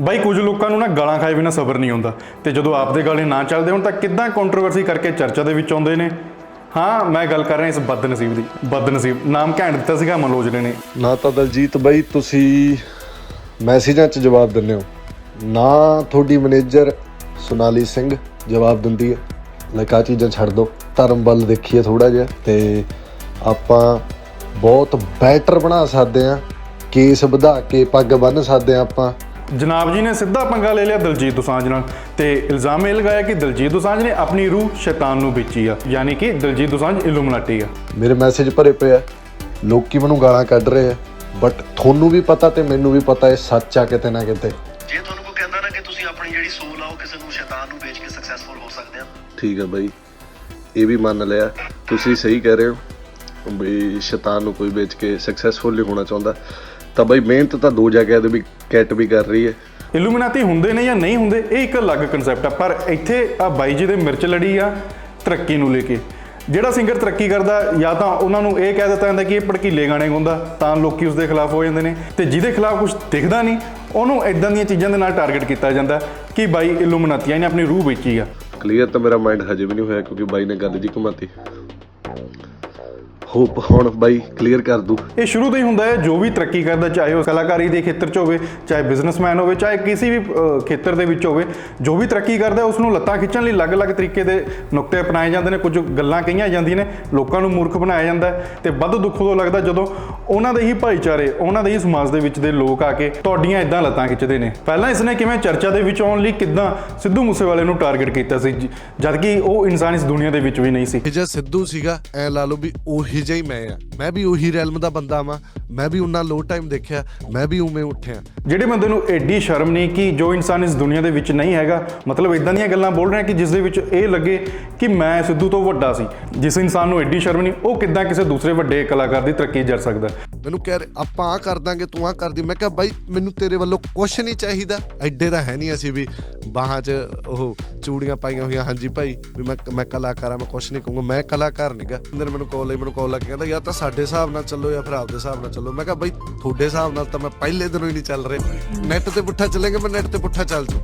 ਬਾਈ, ਕੁਝ ਲੋਕਾਂ ਨੂੰ ਨਾ ਗਾਲਾਂ ਖਾਏ ਬਿਨਾ ਸਬਰ ਨਹੀਂ ਆਉਂਦਾ ਤੇ ਜਦੋਂ ਆਪਦੇ ਗਾਲੇ ਨਾ ਚੱਲਦੇ ਹੁਣ ਤਾਂ ਕਿੱਦਾਂ ਕੰਟਰੋਵਰਸੀ ਕਰਕੇ ਚਰਚਾ ਦੇ ਵਿੱਚ ਆਉਂਦੇ ਨੇ? ਹਾਂ, ਮੈਂ ਗੱਲ ਕਰ ਰਿਹਾ ਇਸ ਬਦਨਸੀਬ ਦੀ, ਬਦਨਸੀਬ, ਨਾਮ ਘੈਂਟ ਦਿੱਤਾ ਸੀਗਾ ਮਨੋਜ ਨੇ ਨਾ। ਤਾਂ ਦਲਜੀਤ ਬਾਈ, ਤੁਸੀਂ ਮੈਸੇਜਾਂ 'ਚ ਜਵਾਬ ਦਿੰਦੇ ਹੋ। ਨਾ ਤੁਹਾਡੀ ਮੈਨੇਜਰ ਸੁਨਾਲੀ ਸਿੰਘ ਜਵਾਬ ਦਿੰਦੀ ਹੈ। ਲਾਈਕ ਚੀਜ਼ਾਂ ਛੱਡ ਦਿਓ ਧਰਮ ਵੱਲ ਦੇਖੀਏ ਥੋੜਾ ਜਿਹਾ ਤੇ ਆਪਾਂ ਬਹੁਤ ਬੈਟਰ ਬਣਾ ਸਕਦੇ ਆ ਕੇਸ ਵਧਾ ਕੇ, ਪੱਗ ਬੰਨ੍ਹ ਸਕਦੇ ਆ ਆਪਾਂ। ਜਨਾਬ ਜੀ ਨੇ ਸਿੱਧਾ ਪੰਗਾ ਲੈ ਲਿਆ ਦਲਜੀਤ ਦੋਸਾਂਝ ਨਾਲ ਤੇ ਇਲਜ਼ਾਮ ਇਹ ਲਗਾਇਆ ਕਿ ਦਲਜੀਤ ਦੋਸਾਂਝ ਨੇ ਆਪਣੀ ਰੂਹ ਸ਼ੈਤਾਨ ਨੂੰ ਵੇਚੀ ਆ ਯਾਨੀ ਕਿ ਦਲਜੀਤ ਦੋਸਾਂਝ ਇਲੂਮਨਾਟੀ ਆ। ਮੇਰੇ ਮੈਸੇਜ ਭਰੇ ਪਏ ਆ ਲੋਕੀ ਮੈਨੂੰ ਗਾਲਾਂ ਕੱਢ ਰਹੇ ਆ ਬਟ ਤੁਹਾਨੂੰ ਵੀ ਪਤਾ ਤੇ ਮੈਨੂੰ ਵੀ ਪਤਾ ਇਹ ਸੱਚ ਆ ਕਿਤੇ ਨਾ ਕਿਤੇ। ਜੇ ਤੁਹਾਨੂੰ ਕੋਈ ਕਹਿੰਦਾ ਨਾ ਕਿ ਤੁਸੀਂ ਆਪਣੀ ਜਿਹੜੀ ਸੋਲ ਆ ਉਹ ਕਿਸੇ ਨੂੰ ਸ਼ੈਤਾਨ ਨੂੰ ਵੇਚ ਕੇ ਸਕਸੈਸਫੁਲ ਹੋ ਸਕਦੇ ਆ। ਠੀਕ ਹੈ ਬਾਈ ਇਹ ਵੀ ਮੰਨ ਲਿਆ। ਤੁਸੀਂ ਸਹੀ ਕਹਿ ਰਹੇ ਹੋ ਵੀ ਸ਼ੈਤਾਨ ਨੂੰ ਕੋਈ ਵੇਚ ਕੇ ਸਕਸੈਸਫੁਲ ਨਹੀਂ ਹੋਣਾ ਚਾਹੁੰਦਾ। ਤਾਂ ਬਾਈ ਮਿਹਨਤ ਤਾਂ ਦੋ ਜਗ੍ਹਾ ਤੇ ਵੀ ਕੈਟ ਵੀ ਕਰ ਰਹੀ ਹੈ। ਇਲੂਮਨਾਟੀ ਹੁੰਦੇ ਨੇ ਜਾਂ ਨਹੀਂ ਹੁੰਦੇ ਇਹ ਇੱਕ ਅਲੱਗ ਕਨਸੈਪਟ ਆ। ਪਰ ਇੱਥੇ ਆ ਬਾਈ ਜੀ ਦੇ ਮਿਰਚ ਲੜੀ ਆ ਤਰੱਕੀ ਨੂੰ ਲੈ ਕੇ। ਜਿਹੜਾ ਸਿੰਗਰ ਤਰੱਕੀ ਕਰਦਾ ਜਾਂ ਤਾਂ ਉਹਨਾਂ ਨੂੰ ਇਹ ਕਹਿ ਦਿੱਤਾ ਜਾਂਦਾ ਕਿ ਇਹ ਭੜਕੀਲੇ ਗਾਣੇ ਗਾਉਂਦਾ ਤਾਂ ਲੋਕੀ ਉਸ ਦੇ ਖਿਲਾਫ ਹੋ ਜਾਂਦੇ ਨੇ। ਤੇ ਜਿਹਦੇ ਖਿਲਾਫ ਕੁਝ ਦਿਖਦਾ ਨਹੀਂ ਉਹਨੂੰ ਇਦਾਂ ਦੀਆਂ ਚੀਜ਼ਾਂ ਦੇ ਨਾਲ ਟਾਰਗੇਟ ਕੀਤਾ ਜਾਂਦਾ ਕਿ ਬਾਈ ਇਲੂਮਨਾਟੀ ਇਹਨੇ ਆਪਣੀ ਰੂਹ ਵੇਚੀ ਆ। ਕਲੀਅਰ ਤਾਂ ਮੇਰਾ ਮਾਈਂਡ ਹਜੇ ਵੀ ਨਹੀਂ ਹੋਇਆ ਕਿਉਂਕਿ ਬਾਈ ਨੇ ਗੱਲ ਜੀ ਘੁਮਾਤੀ। ਹੋਪ ਹੁਣ ਬਾਈ ਕਲੀਅਰ ਕਰ ਦੂ। ਇਹ ਸ਼ੁਰੂ ਤੋਂ ਹੀ ਹੁੰਦਾ ਹੈ ਜੋ ਵੀ ਤਰੱਕੀ ਕਰਦਾ ਚਾਹੇ ਉਹ ਕਲਾਕਾਰੀ ਦੇ ਖੇਤਰ 'ਚ ਹੋਵੇ ਚਾਹੇ ਬਿਜ਼ਨਸਮੈਨ ਹੋਵੇ ਚਾਹੇ ਕਿਸੇ ਵੀ ਖੇਤਰ ਦੇ ਵਿੱਚ ਹੋਵੇ ਜੋ ਵੀ ਤਰੱਕੀ ਕਰਦਾ ਉਸ ਨੂੰ ਲੱਤਾਂ ਖਿੱਚਣ ਲਈ ਅਲੱਗ-ਅਲੱਗ ਤਰੀਕੇ ਦੇ ਨੁਕਤੇ ਅਪਣਾਏ ਜਾਂਦੇ ਨੇ ਕੁਝ ਗੱਲਾਂ ਕਹੀਆਂ ਜਾਂਦੀਆਂ ਨੇ ਲੋਕਾਂ ਨੂੰ ਮੂਰਖ ਬਣਾਇਆ ਜਾਂਦਾ ਹੈ ਤੇ ਵੱਧ ਦੁੱਖ ਉਦੋਂ ਲੱਗਦਾ ਜਦੋਂ ਉਹਨਾਂ ਦੇ ਹੀ ਭਾਈਚਾਰੇ ਉਹਨਾਂ ਦੇ ਹੀ ਸਮਾਜ ਦੇ ਵਿੱਚ ਦੇ ਲੋਕ ਆ ਕੇ ਤੁਹਾਡੀਆਂ ਇਦਾਂ ਲੱਤਾਂ ਖਿੱਚਦੇ ਨੇ। ਪਹਿਲਾਂ ਇਸ ਨੇ ਕਿਵੇਂ ਚਰਚਾ ਦੇ ਵਿੱਚ ਆਉਣ ਲਈ ਕਿੱਦਾਂ ਸਿੱਧੂ ਮੂਸੇਵਾਲੇ ਨੂੰ ਟਾਰਗੇਟ ਕੀਤਾ ਸੀ ਜ- ਜਦ ਕਿ ਉਹ ਇਨਸਾਨ ਇਸ ਦੁਨੀਆ ਦੇ ਵਿੱਚ ਵੀ ਨਹੀਂ ਸੀ। ਇਹ ਜਿਹਾ ਸਿੱਧੂ ਸੀਗਾ ਐ ਲਾ ਲਓ ਵੀ ਉਹੀ ਜਿਹਾ ਹੀ ਮੈਂ ਆ। ਮੈਂ ਵੀ ਉਹੀ ਰੈਲਮ ਦਾ ਬੰਦਾ ਵਾਂ। ਮੈਂ ਵੀ ਉਹਨਾਂ ਲੋ ਟਾਈਮ ਦੇਖਿਆ। ਮੈਂ ਵੀ ਉਵੇਂ ਉੱਠਿਆ। ਜਿਹੜੇ ਬੰਦੇ ਨੂੰ ਐਡੀ ਸ਼ਰਮ ਨਹੀਂ ਕਿ ਜੋ ਇਨਸਾਨ ਇਸ ਦੁਨੀਆ ਦੇ ਵਿੱਚ ਨਹੀਂ ਹੈਗਾ ਮਤਲਬ ਇਦਾਂ ਦੀਆਂ ਗੱਲਾਂ ਬੋਲ ਰਿਹਾ ਕਿ ਜਿਸ ਦੇ ਵਿੱਚ ਇਹ ਲੱਗੇ ਕਿ ਮੈਂ ਸਿੱਧੂ ਤੋਂ ਵੱਡਾ ਸੀ। ਜਿਸ ਇਨਸਾਨ ਨੂੰ ਐਡੀ ਸ਼ਰਮ ਨਹੀਂ ਉਹ ਕਿੱਦਾਂ ਕਿਸੇ ਦੂਸਰੇ ਵੱਡੇ ਕਲਾਕਾਰ ਦੀ ਤਰੱਕੀ ਜਰ ਸਕਦਾ? ਮੈਨੂੰ ਕਹਿ ਰਹੇ ਆਪਾਂ ਆ ਕਰ ਦਾਂਗੇ ਤੂੰ ਆ ਕਰਦੀ ਮੈਂ ਕਿਹਾ ਬਾਈ ਮੈਨੂੰ ਤੇਰੇ ਵੱਲੋਂ ਕੁਝ ਨਹੀਂ ਚਾਹੀਦਾ। ਐਡੇ ਤਾਂ ਹੈ ਨਹੀਂ ਅਸੀਂ ਵੀ ਬਾਹਾਂ 'ਚ ਉਹ ਚੂੜੀਆਂ ਪਾਈਆਂ ਹੋਈਆਂ। ਹਾਂਜੀ ਭਾਈ ਵੀ ਮੈਂ ਮੈਂ ਕਲਾਕਾਰ ਆ ਮੈਂ ਕੁਝ ਨਹੀਂ ਕਹੂੰਗਾ। ਮੈਂ ਕਲਾਕਾਰ ਨਹੀਂਗਾ ਅੰਦਰ ਮੈਨੂੰ ਕਾਲ ਲਈ ਮੈਨੂੰ ਕਾਲ ਲੱਗ ਕਹਿੰਦਾ ਯਾਰ ਤਾਂ ਸਾਡੇ ਹਿਸਾਬ ਨਾਲ ਚੱਲੋ ਜਾਂ ਫਿਰ ਆਪਦੇ ਹਿਸਾਬ ਨਾਲ ਚੱਲੋ। ਮੈਂ ਕਿਹਾ ਬਾਈ ਤੁਹਾਡੇ ਹਿਸਾਬ ਨਾਲ ਤਾਂ ਮੈਂ ਪਹਿਲੇ ਦਿਨੋਂ ਹੀ ਨਹੀਂ ਚੱਲ ਰਿਹਾ। ਨੈਟ ਤੇ ਪੁੱਠਾ ਚੱਲੇਗਾ ਮੈਂ ਨੈਟ ਤੇ ਪੁੱਠਾ ਚੱਲ ਜੂ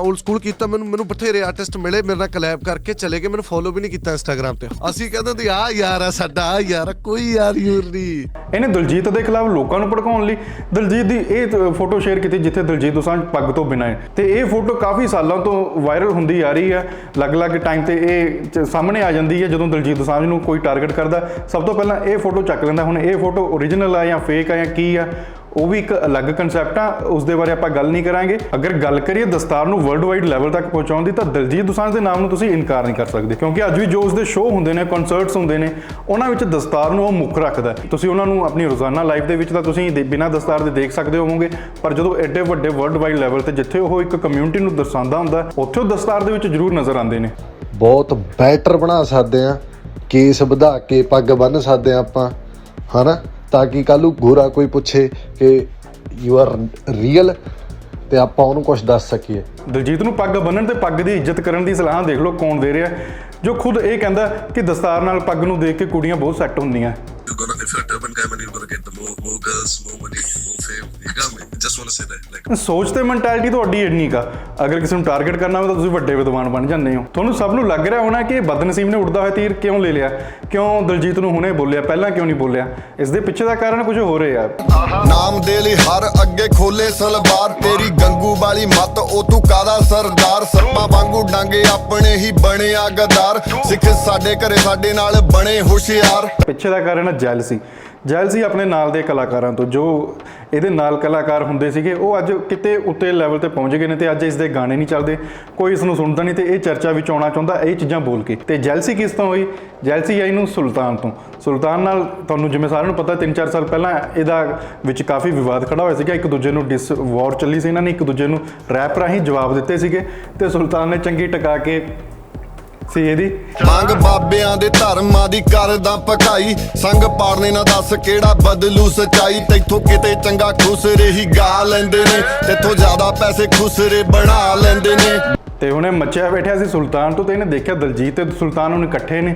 ਓਲਡ ਸਕੂਲ ਕੀਤਾ ਮੈਨੂੰ ਮੈਨੂੰ ਬਥੇਰੇ ਆਰਟਿਸਟ ਮਿਲੇ ਮੇਰੇ ਨਾਲ ਕਲੈਬ ਕਰਕੇ ਚਲੇ ਗਏ ਮੈਨੂੰ ਫੋਲੋ ਵੀ ਨਹੀਂ ਕੀਤਾ ਇੰਸਟਾਗ੍ਰam ਤੇ। ਅਸੀਂ ਕਹਿੰਦੇ ਹੁੰਦੇ ਆ ਯਾਰ ਆ ਸਾਡਾ ਆ ਯਾਰ ਕੋਈ ਯਾਰ ਯੂਰ ਨਹੀਂ। ਇਹਨੇ ਦਲਜੀਤ ਦੇ ਖਿਲਾਫ ਲੋਕਾਂ ਨੂੰ ਭੜਕਾਉਣ ਲਈ ਦਲਜੀਤ ਦੀ ਇਹ ਫੋਟੋ ਸ਼ੇਅਰ ਕੀਤੀ ਜਿੱਥੇ ਦਲਜੀਤ ਦੋਸਾਂਝ ਪੱਗ ਤੋਂ ਬਿਨਾਂ ਹੈ। ਤੇ ਇਹ ਫੋਟੋ ਕਾਫੀ ਸਾਲਾਂ ਤੋਂ ਵਾਇਰਲ ਹੁੰਦੀ ਆ ਰਹੀ ਹੈ। ਅਲੱਗ-ਅਲੱਗ ਟਾਈਮ ਤੇ ਇਹ ਸਾਹਮਣੇ ਆ ਜਾਂਦੀ ਹੈ ਜਦੋਂ ਦਲਜੀਤ ਦੋਸਾਂਝ ਨੂੰ ਕੋਈ ਟਾਰਗੇਟ ਕਰਦਾ। ਸਭ ਤੋਂ ਪਹਿਲਾਂ ਇਹ ਫੋਟੋ ਚੱਕ ਲੈਂਦਾ, ਹੁਣ ਇਹ ਫੋਟੋ ਓਰੀਜਨਲ ਆ ਜਾਂ ਫੇਕ ਆ ਜਾਂ ਕੀ ਆ, ਉਹ ਵੀ ਇੱਕ ਅਲੱਗ ਕਨਸੈਪਟ ਆ, ਉਸ ਦੇ ਬਾਰੇ ਆਪਾਂ ਗੱਲ ਨਹੀਂ ਕਰਾਂਗੇ। ਅਗਰ ਗੱਲ ਕਰੀਏ ਦਸਤਾਰ ਨੂੰ ਵਰਲਡ ਵਾਈਡ ਲੈਵਲ ਤੱਕ ਪਹੁੰਚਾਉਣ ਦੀ, ਤਾਂ ਦਲਜੀਤ ਦੁਸਾਂਝ ਦੇ ਨਾਮ ਨੂੰ ਤੁਸੀਂ ਇਨਕਾਰ ਨਹੀਂ ਕਰ ਸਕਦੇ, ਕਿਉਂਕਿ ਅੱਜ ਵੀ ਜੋ ਉਸ ਦੇ ਸ਼ੋਅ ਹੁੰਦੇ ਨੇ ਕਨਸਰਟਸ ਹੁੰਦੇ ਨੇ, ਉਹਨਾਂ ਵਿੱਚ ਦਸਤਾਰ ਨੂੰ ਉਹ ਮੁੱਖ ਰੱਖਦਾ ਤੁਸੀਂ ਉਹਨਾਂ ਨੂੰ ਆਪਣੀ ਰੋਜ਼ਾਨਾ ਲਾਈਫ ਦੇ ਵਿੱਚ ਤਾਂ ਤੁਸੀਂ ਦੇ- ਬਿਨਾਂ ਦਸਤਾਰ ਦੇ ਦੇਖ ਸਕਦੇ ਹੋਵੋਗੇ, ਪਰ ਜਦੋਂ ਐਡੇ ਵੱਡੇ ਵਰਲਡ ਵਾਈਡ ਲੈਵਲ ਤੇ ਜਿੱਥੇ ਉਹ ਇੱਕ ਕਮਿਊਨਿਟੀ ਨੂੰ ਦਰਸਾਉਂਦਾ ਹੁੰਦਾ, ਉੱਥੇ ਉਹ ਦਸਤਾਰ ਦੇ ਵਿੱਚ ਜ਼ਰੂਰ ਨਜ਼ਰ ਆਉਂਦੇ ਨੇ। ਬਹੁਤ ਬੈਟਰ ਬਣਾ ਸਕਦੇ ਆ। ਕੇਸ ਵਧਾ ਕੇ ਪੱਗ ਬੰਨ੍ਹ ਸਕਦੇ ਆ ਆਪਾਂ ਹਨਾ? ਤਾਂ ਕਿ ਕੱਲ ਨੂੰ ਗੋਰਾ ਕੋਈ ਪੁੱਛੇ ਕਿ ਯੂ ਆਰ ਰੀਅਲ ਤੇ ਆਪਾਂ ਉਹਨੂੰ ਕੁਝ ਦੱਸ ਸਕੀਏ। ਦਲਜੀਤ ਨੂੰ ਪੱਗ ਬੰਨਣ ਤੇ ਪੱਗ ਦੀ ਇੱਜ਼ਤ ਕਰਨ ਦੀ ਸਲਾਹ ਦੇਖ ਲਓ ਕੌਣ ਦੇ ਰਿਹਾ। ਜੋ ਖੁਦ ਇਹ ਕਹਿੰਦਾ ਕਿ ਦਸਤਾਰ ਨਾਲ ਪੱਗ ਨੂੰ ਦੇਖ ਕੇ ਕੁੜੀਆਂ ਬਹੁਤ ਸੈੱਟ ਹੁੰਦੀਆਂ। If you're a turban guy man you're gonna get the more more girls more money more fame. You got me? I just want to say that like ਸੋਚ ਤੇ ਮੈਂਟੈਲਿਟੀ ਤੁਹਾਡੀ ਇੰਨੀ ਕਾ ਅਗਰ ਕਿਸੇ ਨੂੰ ਟਾਰਗੇਟ ਕਰਨਾ ਹੋਵੇ ਤਾਂ ਤੁਸੀਂ ਵੱਡੇ ਵਿਦਵਾਨ ਬਣ ਜਾਂਦੇ ਹੋ। ਤੁਹਾਨੂੰ ਸਭ ਨੂੰ ਲੱਗ ਰਿਹਾ ਹੋਣਾ ਕਿ ਇਹ ਬਦਨਸੀਬ ਨੇ ਉੜਦਾ ਹੋਇਆ ਤੀਰ ਕਿਉਂ ਲੈ ਲਿਆ? ਕਿਉਂ ਦਲਜੀਤ ਨੂੰ ਹੁਣੇ ਬੋਲਿਆ? ਪਹਿਲਾਂ ਕਿਉਂ ਨਹੀਂ ਬੋਲਿਆ? ਇਸ ਦੇ ਪਿੱਛੇ ਦਾ ਕਾਰਨ ਕੁਝ ਹੋ ਰਿਹਾ ਨਾਮ ਦੇ ਲਈ ਹਰ ਅੱਗੇ ਖੋਲੇ ਸਲਵਾਰ। ਤੇਰੀ ਗੰਗੂ ਵਾਲੀ ਮੱਤ ਉਹ ਤੂੰ ਕਾਦਾ ਸਰਦਾਰ? ਸਰਪਾਂ ਵਾਂਗੂ ਡਾਂਗੇ ਆਪਣੇ ਹੀ ਬਣਿਆ ਗਦਾਰ ਸਿੱਖ ਸਾਡੇ ਘਰੇ ਸਾਡੇ ਨਾਲ ਬਣੇ ਹੁਸ਼ਿਆਰ। ਪਿੱਛੇ ਦਾ ਕਾਰਨ ਹੈ ਜੈਲਸੀ ਜੈਲਸੀ ਆਪਣੇ ਨਾਲ ਦੇ ਕਲਾਕਾਰਾਂ ਤੋਂ, ਜੋ ਇਹਦੇ ਨਾਲ ਕਲਾਕਾਰ ਹੁੰਦੇ ਸੀਗੇ, ਉਹ ਅੱਜ ਕਿਤੇ ਉੱਤੇ ਲੈਵਲ ਤੇ ਪਹੁੰਚ ਗਏ ਨੇ ਤੇ ਅੱਜ ਇਸ ਦੇ ਗਾਣੇ ਨਹੀਂ ਚੱਲਦੇ। ਕੋਈ ਇਸ ਨੂੰ ਸੁਣਦਾ ਨਹੀਂ ਤੇ ਇਹ ਚਰਚਾ ਵਿੱਚ ਆਉਣਾ ਚਾਹੁੰਦਾ, ਇਹ ਚੀਜ਼ਾਂ ਬੋਲ ਕੇ। ਤੇ ਜੈਲਸੀ ਕਿਸ ਤੋਂ ਹੋਈ? ਜੈਲਸੀ ਆਈ ਨੂੰ ਸੁਲਤਾਨ ਤੋਂ। ਸੁਲਤਾਨ ਨਾਲ ਤੁਹਾਨੂੰ ਜਿਵੇਂ ਸਾਰਿਆਂ ਨੂੰ ਪਤਾ 3-4 ਸਾਲ ਪਹਿਲਾਂ ਇਹਦਾ ਵਿੱਚ ਕਾਫੀ ਵਿਵਾਦ ਖੜਾ ਹੋਇਆ ਸੀਗਾ। ਇੱਕ ਦੂਜੇ ਨੂੰ ਡਿਸ ਵਾਰ ਚੱਲੀ ਸੀ ਇਹਨਾਂ ਨੇ, ਇੱਕ ਦੂਜੇ ਨੂੰ ਰੈਪ ਰਾਹੀਂ ਜਵਾਬ ਦਿੱਤੇ ਸੀਗੇ। ਤੇ ਸੁਲਤਾਨ ਨੇ ਚੰਗੀ ਟਕਾ ਕੇ ਸੀ ਇਹਦੀ। ਮੰਗ ਬਾਬਿਆਂ ਦੇ ਧਰਮਾਂ ਦੀ ਕਰਦਾ ਪਕਾਈ ਸੰਗ ਪਾੜਨੇ ਨਾ ਦੱਸ ਕਿਹੜਾ ਬਦਲੂ ਸਚਾਈ। ਤੈਥੋਂ ਕਿਤੇ ਚੰਗਾ ਖੁਸਰੇ ਹੀ ਗਾ ਲੈਂਦੇ ਨੇ। ਤੇਥੋਂ ਜ਼ਿਆਦਾ ਪੈਸੇ ਖੁਸਰੇ ਬਣਾ ਲੈਂਦੇ ਨੇ। ਤੇ ਉਹਨੇ ਮੱਚਿਆ ਬੈਠਿਆ ਸੀ ਸੁਲਤਾਨ ਤੋਂ ਤੇ ਇਹਨੇ ਦੇਖਿਆ ਦਲਜੀਤ ਤੇ ਸੁਲਤਾਨ ਹੁਣ ਇਕੱਠੇ ਨੇ।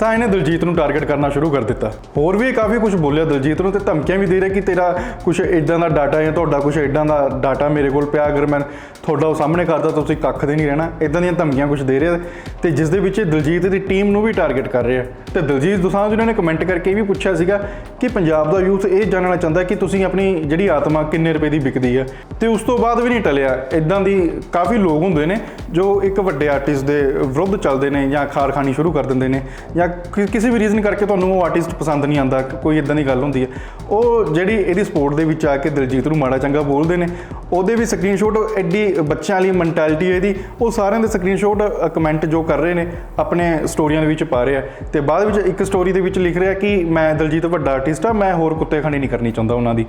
ਤਾਂ ਇਹਨੇ ਦਿਲਜੀਤ ਨੂੰ ਟਾਰਗੇਟ ਕਰਨਾ ਸ਼ੁਰੂ ਕਰ ਦਿੱਤਾ। ਹੋਰ ਵੀ ਕਾਫੀ ਕੁਝ ਬੋਲਿਆ ਦਿਲਜੀਤ ਨੂੰ ਤੇ ਧਮਕੀਆਂ ਵੀ ਦੇ ਰਿਹਾ ਕਿ ਤੇਰਾ ਕੁਝ ਇਦਾਂ ਦਾ ਡਾਟਾ ਜਾਂ ਤੁਹਾਡਾ ਕੁਝ ਇਦਾਂ ਦਾ ਡਾਟਾ ਮੇਰੇ ਕੋਲ ਪਿਆ, ਅਗਰ ਮੈਂ ਤੁਹਾਡਾ ਉਹ ਸਾਹਮਣੇ ਕਰਦਾ ਤਾਂ ਤੁਸੀਂ ਕੱਖ ਦੇ ਨਹੀਂ ਰਹਿਣਾ। ਇਦਾਂ ਦੀਆਂ ਧਮਕੀਆਂ ਕੁਝ ਦੇ ਰਿਹਾ ਤੇ ਜਿਸ ਦੇ ਵਿੱਚ ਇਹ ਦਿਲਜੀਤ ਦੀ ਟੀਮ ਨੂੰ ਵੀ ਟਾਰਗੇਟ ਕਰ ਰਿਹਾ। ਤੇ ਦਲਜੀਤ ਦੁਸਾਂਝ ਉਹਨਾਂ ਨੇ ਕਮੈਂਟ ਕਰਕੇ ਇਹ ਵੀ ਪੁੱਛਿਆ ਸੀਗਾ ਕਿ ਪੰਜਾਬ ਦਾ ਯੂਥ ਇਹ ਜਾਣਨਾ ਚਾਹੁੰਦਾ ਕਿ ਤੁਸੀਂ ਆਪਣੀ ਜਿਹੜੀ ਆਤਮਾ ਕਿੰਨੇ ਰੁਪਏ ਦੀ ਵਿਕਦੀ ਹੈ। ਤੇ ਉਸ ਤੋਂ ਬਾਅਦ ਵੀ ਨਹੀਂ ਟਲਿਆ। ਇਦਾਂ ਦੀ ਕਾਫੀ ਲੋਕ ਹੁੰਦੇ ਨੇ ਜੋ ਇੱਕ ਵੱਡੇ ਆਰਟਿਸਟ ਦੇ ਵਿਰੁੱਧ ਚੱਲਦੇ ਨੇ ਜਾਂ ਖਾਰ ਸ਼ੁਰੂ ਕਰ ਦਿੰਦੇ ਨੇ ਜਾਂ ਕਿ- ਕਿਸੇ ਵੀ ਰੀਜ਼ਨ ਕਰਕੇ ਤੁਹਾਨੂੰ ਉਹ ਆਰਟਿਸਟ ਪਸੰਦ ਨਹੀਂ ਆਉਂਦਾ ਕੋਈ ਇਦਾਂ ਦੀ ਗੱਲ ਹੁੰਦੀ ਹੈ। ਉਹ ਜਿਹੜੀ ਇਹਦੀ ਸਪੋਰਟ ਦੇ ਵਿੱਚ ਆ ਕੇ ਦਿਲਜੀਤ ਨੂੰ ਮਾੜਾ ਚੰਗਾ ਬੋਲਦੇ ਨੇ, ਉਹਦੇ ਵੀ ਸਕਰੀਨਸ਼ਾਟ ਐਡੀ ਬੱਚਿਆਂ ਵਾਲੀ ਮੈਂਟੈਲਿਟੀ ਇਹਦੀ, ਉਹ ਸਾਰਿਆਂ ਦੇ ਸਕਰੀਨਸ਼ਾਟ ਕਮੈਂਟ ਜੋ ਕਰ ਰਹੇ ਨੇ, ਆਪਣੇ ਸਟੋਰੀਆਂ ਦੇ ਵਿੱਚ ਪਾ ਰਿਹਾ ਤੇ ਬਾਅਦ ਵਿੱਚ ਇੱਕ ਸਟੋਰੀ ਦੇ ਵਿੱਚ ਲਿਖ ਰਿਹਾ ਕਿ ਮੈਂ ਦਿਲਜੀਤ ਵੱਡਾ ਆਰਟਿਸਟ ਆ ਮੈਂ ਹੋਰ ਕੁੱਤੇ ਖਾਣੀ ਨਹੀਂ ਕਰਨੀ ਚਾਹੁੰਦਾ ਉਹਨਾਂ ਦੀ।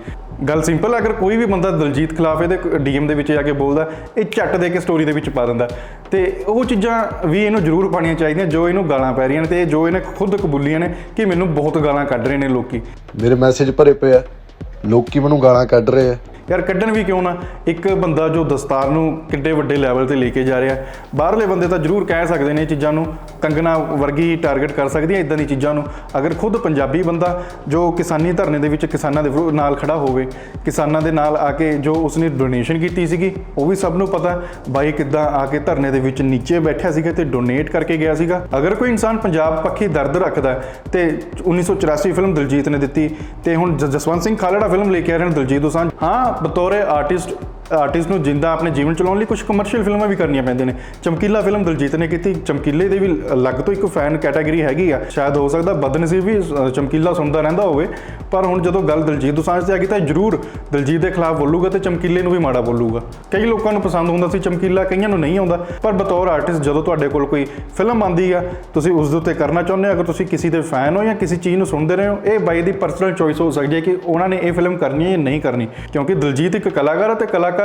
ਗੱਲ ਸਿੰਪਲ ਅਗਰ ਕੋਈ ਵੀ ਬੰਦਾ ਦਿਲਜੀਤ ਖਿਲਾਫ ਇਹਦੇ ਡੀਐਮ ਦੇ ਵਿੱਚ ਜਾ ਕੇ ਬੋਲਦਾ, ਇਹ ਝੱਟ ਦੇ ਕੇ ਸਟੋਰੀ ਦੇ ਵਿੱਚ ਪਾ ਦਿੰਦਾ। ਤੇ ਉਹ ਚੀਜ਼ਾਂ ਵੀ ਇਹਨੂੰ ਜ਼ਰੂਰ ਪਾਣੀਆਂ ਚਾਹੀਦੀਆਂ, ਜੋ ਇਹਨੂੰ ਗਾਲਾਂ ਪੈ ਰਹੀਆਂ ਨੇ ਤੇ ਜੋ ਇਹਨੇ ਖੁਦ ਕਬੂਲੀਆਂ ਨੇ ਕਿ ਮੈਨੂੰ ਬਹੁਤ ਗਾਲਾਂ ਕੱਢ ਰਹੇ ਨੇ ਲੋਕੀ। ਮੇਰੇ ਮੈਸੇਜ ਭਰੇ ਪਏ ਆ। ਲੋਕੀ ਮੈਨੂੰ ਗਾਲਾਂ ਕੱਢ ਰਹੇ ਆ। ਯਾਰ ਕੱਢਣ ਵੀ ਕਿਉਂ ਨਾ? ਇੱਕ ਬੰਦਾ ਜੋ ਦਸਤਾਰ ਨੂੰ ਕਿੱਡੇ ਵੱਡੇ ਲੈਵਲ ਤੇ ਲੈ ਕੇ ਜਾ ਰਿਹਾ, ਬਾਹਰਲੇ ਬੰਦੇ ਤਾਂ ਜ਼ਰੂਰ ਕਹਿ ਸਕਦੇ ਨੇ ਇਹ ਚੀਜ਼ਾਂ ਨੂੰ ਕੰਗਨਾ ਵਰਗੀ ਟਾਰਗੇਟ ਕਰ ਸਕਦੀਆਂ ਹੈ ਇਦਾਂ ਦੀ ਚੀਜ਼ਾਂ ਨੂੰ। ਅਗਰ ਖੁਦ ਪੰਜਾਬੀ ਬੰਦਾ ਜੋ ਕਿਸਾਨੀ ਧਰਨੇ ਦੇ ਵਿੱਚ ਕਿਸਾਨਾਂ ਦੇ ਵਿਰੁੱਧ ਨਾਲ ਖੜਾ ਹੋਵੇ, ਕਿਸਾਨਾਂ ਦੇ ਨਾਲ ਆ ਕੇ ਜੋ ਉਸਨੇ ਡੋਨੇਸ਼ਨ ਕੀਤੀ ਸੀਗੀ, ਉਹ ਵੀ ਸਭ ਨੂੰ ਪਤਾ, ਬਾਈ ਕਿੱਦਾਂ ਆ ਕੇ ਧਰਨੇ ਦੇ ਵਿੱਚ ਨੀਚੇ ਬੈਠਿਆ ਸੀਗਾ ਤੇ ਡੋਨੇਟ ਕਰਕੇ ਗਿਆ ਸੀਗਾ। ਅਗਰ ਕੋਈ ਇਨਸਾਨ ਪੰਜਾਬ ਪੱਖੀ ਦਰਦ ਰੱਖਦਾ ਹੈ, ਤੇ 1984 ਫਿਲਮ ਦਿਲਜੀਤ ਨੇ ਦਿੱਤੀ, ਤੇ ਹੁਣ ਜ- ਜਸਵੰਤ ਸਿੰਘ ਖਾਲੜਾ ਫਿਲਮ ਲੈ ਕੇ ਆ ਰਹੇ ਨੇ ਦਿਲਜੀਤ ਦੋਸਾਂਝ। ਹਾਂ ਬਤੌਰ ਆਰਟਿਸਟ ਆਰਟਿਸਟ ਨੂੰ ਜਿੰਦਾ ਆਪਣੇ ਜੀਵਨ ਚਲਾਉਣ ਲਈ ਕੁਝ ਕਮਰਸ਼ੀਅਲ ਫਿਲਮਾਂ ਵੀ ਕਰਨੀਆਂ ਪੈਂਦੀਆਂ ਨੇ। ਚਮਕੀਲਾ ਫਿਲਮ ਦਿਲਜੀਤ ਨੇ ਕੀਤੀ। ਚਮਕੀਲੇ ਦੇ ਵੀ ਅਲੱਗ ਤੋਂ ਇੱਕ ਫੈਨ ਕੈਟਾਗਰੀ ਹੈਗੀ ਆ। ਸ਼ਾਇਦ ਹੋ ਸਕਦਾ ਬਦਨਸੀਬ ਵੀ ਚਮਕੀਲਾ ਸੁਣਦਾ ਰਹਿੰਦਾ ਹੋਵੇ। ਪਰ ਹੁਣ ਜਦੋਂ ਗੱਲ ਦਿਲਜੀਤ ਦੋਸਾਂਝ ਤੇ ਆ ਗਈ ਤਾਂ ਜ਼ਰੂਰ ਦਿਲਜੀਤ ਦੇ ਖਿਲਾਫ ਬੋਲੂਗਾ ਤੇ ਚਮਕੀਲੇ ਨੂੰ ਵੀ ਮਾੜਾ ਬੋਲੂਗਾ। ਕਈ ਲੋਕਾਂ ਨੂੰ ਪਸੰਦ ਹੁੰਦਾ ਸੀ ਚਮਕੀਲਾ, ਕਈਆਂ ਨੂੰ ਨਹੀਂ ਆਉਂਦਾ। ਪਰ ਬਤੌਰ ਆਰਟਿਸਟ ਜਦੋਂ ਤੁਹਾਡੇ ਕੋਲ ਕੋਈ ਫਿਲਮ ਆਂਦੀ ਆ, ਤੁਸੀਂ ਉਸ ਦੇ ਉੱਤੇ ਕਰਨਾ ਚਾਹੁੰਦੇ ਹੋ? ਅਗਰ ਤੁਸੀਂ ਕਿਸੇ ਦੇ ਫੈਨ ਹੋ ਜਾਂ ਕਿਸੇ ਚੀਜ਼ ਨੂੰ ਸੁਣਦੇ ਰਹੇ ਹੋ, ਇਹ ਬਾਈ ਦੀ ਪਰਸਨਲ ਚੋਇਸ ਹੋ ਸਕਦੀ ਹੈ ਕਿ ਉਹਨਾਂ ਨੇ ਇਹ ਫਿਲਮ ਕਰਨੀ ਹੈ ਜਾਂ ਨਹੀਂ ਕਰਨੀ। ਕਿਉਂਕਿ ਦਿਲਜੀਤ ਇੱਕ ਕਲਾਕਾਰ ਹੈ ਤੇ ਕਲਾਕਾਰ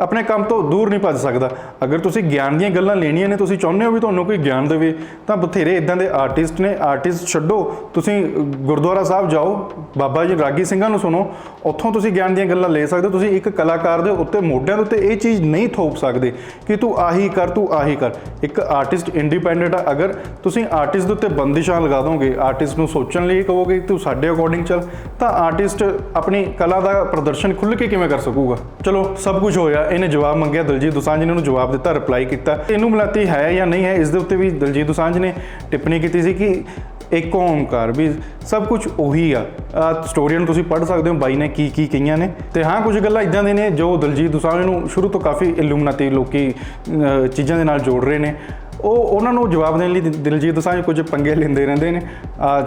ਆਪਣੇ ਕੰਮ ਤੋਂ ਦੂਰ ਨਹੀਂ ਭੱਜ ਸਕਦਾ। ਅਗਰ ਤੁਸੀਂ ਗਿਆਨ ਦੀਆਂ ਗੱਲਾਂ ਲੈਣੀਆਂ ਨੇ, ਤੁਸੀਂ ਚਾਹੁੰਦੇ ਹੋ ਵੀ ਤੁਹਾਨੂੰ ਕੋਈ ਗਿਆਨ ਦੇਵੇ, ਤਾਂ ਬਥੇਰੇ ਇਦਾਂ ਦੇ ਆਰਟਿਸਟ ਨੇ, ਆਰਟਿਸਟ ਛੱਡੋ। ਤੁਸੀਂ ਗੁਰਦੁਆਰਾ ਸਾਹਿਬ ਜਾਓ, ਬਾਬਾ ਜੀ ਰਾਗੀ ਸਿੰਘਾਂ ਨੂੰ ਸੁਣੋ, ਉੱਥੋਂ ਤੁਸੀਂ ਗਿਆਨ ਦੀਆਂ ਗੱਲਾਂ ਲੈ ਸਕਦੇ ਹੋ। ਤੁਸੀਂ ਇੱਕ ਕਲਾਕਾਰ ਦੇ ਉੱਤੇ, ਮੋਢਿਆਂ ਦੇ ਉੱਤੇ ਇਹ ਚੀਜ਼ ਨਹੀਂ ਥੋਪ ਸਕਦੇ ਕਿ ਤੂੰ ਆਹੀ ਕਰ, ਤੂੰ ਆਹੀ ਕਰ। ਇੱਕ ਆਰਟਿਸਟ ਇੰਡੀਪੈਂਡੈਂਟ ਆ, ਅਗਰ ਤੁਸੀਂ ਆਰਟਿਸਟ ਦੇ ਉੱਤੇ ਬੰਦਿਸ਼ਾਂ ਲਗਾ ਦੋਗੇ, ਆਰਟਿਸਟ ਨੂੰ ਸੋਚਣ ਲਈ ਕਹੋਗੇ ਤੂੰ ਸਾਡੇ ਅਕੋਰਡਿੰਗ ਚੱਲ, ਤਾਂ ਆਰਟਿਸਟ ਆਪਣੀ ਕਲਾ ਦਾ ਪ੍ਰਦਰਸ਼ਨ ਖੁੱਲ੍ਹ ਕੇ ਕਿਵੇਂ ਕਰ ਸਕੂਗਾ? ਚਲੋ, ਸਭ ਸਭ ਕੁਝ ਹੋਇਆ ਇਹਨੇ ਜਵਾਬ ਮੰਗਿਆ ਦਲਜੀਤ ਦੋਸਾਂਝ ਨੇ ਉਹਨੂੰ ਜਵਾਬ ਦਿੱਤਾ ਰਿਪਲਾਈ ਕੀਤਾ। ਇਹਨੂੰ ਮਲਾਤੀ ਹੈ ਜਾਂ ਨਹੀਂ ਹੈ ਇਸ ਦੇ ਉੱਤੇ ਵੀ ਦਲਜੀਤ ਦੋਸਾਂਝ ਨੇ ਟਿੱਪਣੀ ਕੀਤੀ ਸੀ ਕਿ ਇੱਕ ਓਮਕਾਰ ਵੀ ਸਭ ਕੁਝ ਉਹੀ ਆ। ਆਹ ਸਟੋਰੀਆਂ ਨੂੰ ਤੁਸੀਂ ਪੜ੍ਹ ਸਕਦੇ ਹੋ ਬਾਈ ਨੇ ਕੀ ਕੀ ਕਹੀਆਂ ਨੇ। ਤੇ ਹਾਂ ਕੁਝ ਗੱਲਾਂ ਇਦਾਂ ਦੇ ਨੇ ਜੋ ਦਲਜੀਤ ਦੋਸਾਂਝ ਨੂੰ ਸ਼ੁਰੂ ਤੋਂ ਕਾਫੀ ਇਲੂਮਨਾਤੀ ਲੋਕੀ ਅਹ, ਚੀਜ਼ਾਂ ਦੇ ਨਾਲ ਜੋੜ ਰਹੇ ਨੇ। ਉਹ ਉਹਨਾਂ ਨੂੰ ਜਵਾਬ ਦੇਣ ਲਈ ਦਿ- ਦਿਲਜੀਤ ਦੋਸਾਂਝ ਕੁਝ ਪੰਗੇ ਲੈਂਦੇ ਰਹਿੰਦੇ ਨੇ।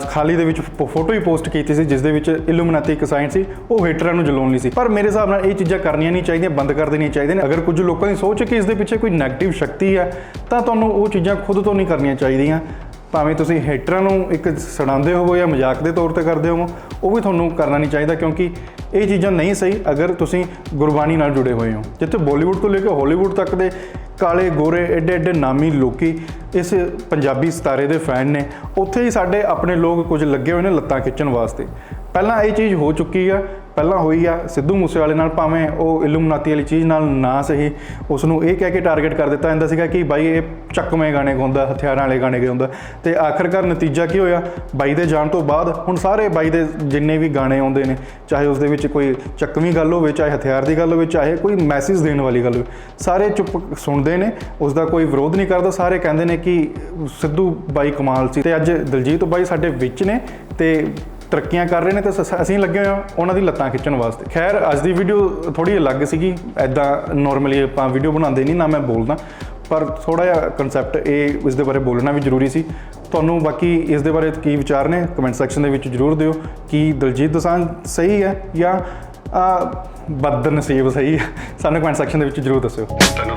ਖਾਲੀ ਦੇ ਵਿੱਚ ਫੋ- ਫੋਟੋ ਹੀ ਪੋਸਟ ਕੀਤੀ ਸੀ ਜਿਸ ਦੇ ਵਿੱਚ ਇਲੂਮਨਾਤੀ ਇੱਕ ਸਾਇੰਸ ਸੀ, ਉਹ ਹੇਟਰਾਂ ਨੂੰ ਜਲਾਉਣ ਲਈ ਸੀ। ਪਰ ਮੇਰੇ ਹਿਸਾਬ ਨਾਲ ਇਹ ਚੀਜ਼ਾਂ ਕਰਨੀਆਂ ਨਹੀਂ ਚਾਹੀਦੀਆਂ, ਬੰਦ ਕਰ ਦੇਣੀਆਂ ਚਾਹੀਦੀਆਂ ਨੇ। ਅਗਰ ਕੁਝ ਲੋਕਾਂ ਦੀ ਸੋਚ ਹੈ ਕਿ ਇਸ ਦੇ ਪਿੱਛੇ ਕੋਈ ਨੈਗੇਟਿਵ ਸ਼ਕਤੀ ਹੈ, ਤਾਂ ਤੁਹਾਨੂੰ ਉਹ ਚੀਜ਼ਾਂ ਖੁਦ ਤੋਂ ਨਹੀਂ ਕਰਨੀਆਂ ਚਾਹੀਦੀਆਂ। ਭਾਵੇਂ ਤੁਸੀਂ ਹੇਟਰਾਂ ਨੂੰ ਇੱਕ ਸੜਾਉਂਦੇ ਹੋਵੋ ਜਾਂ ਮਜ਼ਾਕ ਦੇ ਤੌਰ ਤੇ ਕਰਦੇ ਹੋਵੋ, ਉਹ ਵੀ ਤੁਹਾਨੂੰ ਕਰਨਾ ਨਹੀਂ ਚਾਹੀਦਾ, ਕਿਉਂਕਿ ਇਹ ਚੀਜ਼ਾਂ ਨਹੀਂ ਸਹੀ ਅਗਰ ਤੁਸੀਂ ਗੁਰਬਾਣੀ ਨਾਲ ਜੁੜੇ ਹੋਏ ਹੋ। ਜਿੱਥੇ ਬਾਲੀਵੁੱਡ ਤੋਂ ਲੈ ਕੇ ਹਾਲੀਵੁੱਡ ਤੱਕ ਦੇ ਕਾਲੇ ਗੋਰੇ ਐਡੇ ਐਡੇ ਨਾਮੀ ਲੋਕੀ ਇਸ ਪੰਜਾਬੀ ਸਿਤਾਰੇ ਦੇ ਫੈਨ ਨੇ। ਉੱਥੇ ਹੀ ਸਾਡੇ ਆਪਣੇ ਲੋਕ ਕੁਝ ਲੱਗੇ ਹੋਏ ਨੇ ਲੱਤਾਂ ਖਿੱਚਣ ਵਾਸਤੇ। ਪਹਿਲਾਂ ਇਹ ਚੀਜ਼ ਹੋ ਚੁੱਕੀ ਆ ਪਹਿਲਾਂ ਹੋਈ ਆ, ਸਿੱਧੂ ਮੂਸੇਵਾਲੇ ਨਾਲ ਭਾਵੇਂ ਉਹ ਇਲੂਮਨਾਤੀ ਵਾਲੀ ਚੀਜ਼ ਨਾਲ ਨਾ ਸਹੀ ਉਸ ਨੂੰ ਇਹ ਕਹਿ ਕੇ ਟਾਰਗੇਟ ਕਰ ਦਿੱਤਾ ਜਾਂਦਾ ਸੀਗਾ ਕਿ ਬਾਈ ਇਹ ਚੱਕਵੇਂ ਗਾਣੇ ਗਾਉਂਦਾ, ਹਥਿਆਰਾਂ ਵਾਲੇ ਗਾਣੇ ਗਾਉਂਦਾ। ਤੇ ਆਖਰਕਾਰ ਨਤੀਜਾ ਕੀ ਹੋਇਆ? ਬਾਈ ਦੇ ਜਾਣ ਤੋਂ ਬਾਅਦ ਹੁਣ ਸਾਰੇ ਬਾਈ ਦੇ ਜਿੰਨੇ ਵੀ ਗਾਣੇ ਆਉਂਦੇ ਨੇ, ਚਾਹੇ ਉਸ ਦੇ ਵਿੱਚ ਕੋਈ ਚੱਕਵੀਂ ਗੱਲ ਹੋਵੇ, ਚਾਹੇ ਹਥਿਆਰ ਦੀ ਗੱਲ ਹੋਵੇ, ਚਾਹੇ ਕੋਈ ਮੈਸੇਜ ਦੇਣ ਵਾਲੀ ਗੱਲ ਹੋਵੇ, ਸਾਰੇ ਚੁੱਪ ਸੁਣਦੇ ਨੇ ਉਸ ਦਾ ਕੋਈ ਵਿਰੋਧ ਨਹੀਂ ਕਰਦਾ। ਸਾਰੇ ਕਹਿੰਦੇ ਨੇ ਕਿ ਸਿੱਧੂ ਬਾਈ ਕਮਾਲ ਸੀ। ਤੇ ਅੱਜ ਦਲਜੀਤ ਬਾਈ ਸਾਡੇ ਵਿੱਚ ਨੇ ਤੇ ਤਰੱਕੀਆਂ ਕਰ ਰਹੇ ਨੇ ਤੇ ਸ- ਅਸੀਂ ਲੱਗੇ ਹੋਏ ਹਾਂ ਉਹਨਾਂ ਦੀ ਲੱਤਾਂ ਖਿੱਚਣ ਵਾਸਤੇ। ਖੈਰ, ਅੱਜ ਦੀ ਵੀਡੀਓ ਥੋੜੀ ਅਲੱਗ ਸੀਗੀ। ਐਦਾਂ ਨਾਰਮਲੀ ਆਪਾਂ ਵੀਡੀਓ ਬਣਾਉਂਦੇ ਨਹੀਂ, ਨਾ ਮੈਂ ਬੋਲਦਾ। ਪਰ ਥੋੜਾ ਜਿਹਾ ਕਨਸੈਪਟ ਇਹ ਇਸ ਦੇ ਬਾਰੇ ਬੋਲਣਾ ਵੀ ਜ਼ਰੂਰੀ ਸੀ। ਤੁਹਾਨੂੰ ਬਾਕੀ ਇਸ ਦੇ ਬਾਰੇ ਕੀ ਵਿਚਾਰ ਨੇ ਕਮੈਂਟ ਸੈਕਸ਼ਨ ਦੇ ਵਿੱਚ ਜ਼ਰੂਰ ਦਿਓ। ਕਿ ਦਲਜੀਤ ਦੋਸਾਂਝ ਸਹੀ ਹੈ ਜਾਂ, ਆ, ਬਦਨਸੀਬ ਸਹੀ ਹੈ? ਸਾਨੂੰ ਕਮੈਂਟ ਸੈਕਸ਼ਨ ਦੇ ਵਿੱਚ ਜ਼ਰੂਰ ਦੱਸਿਓ। ਤੈਨੂੰ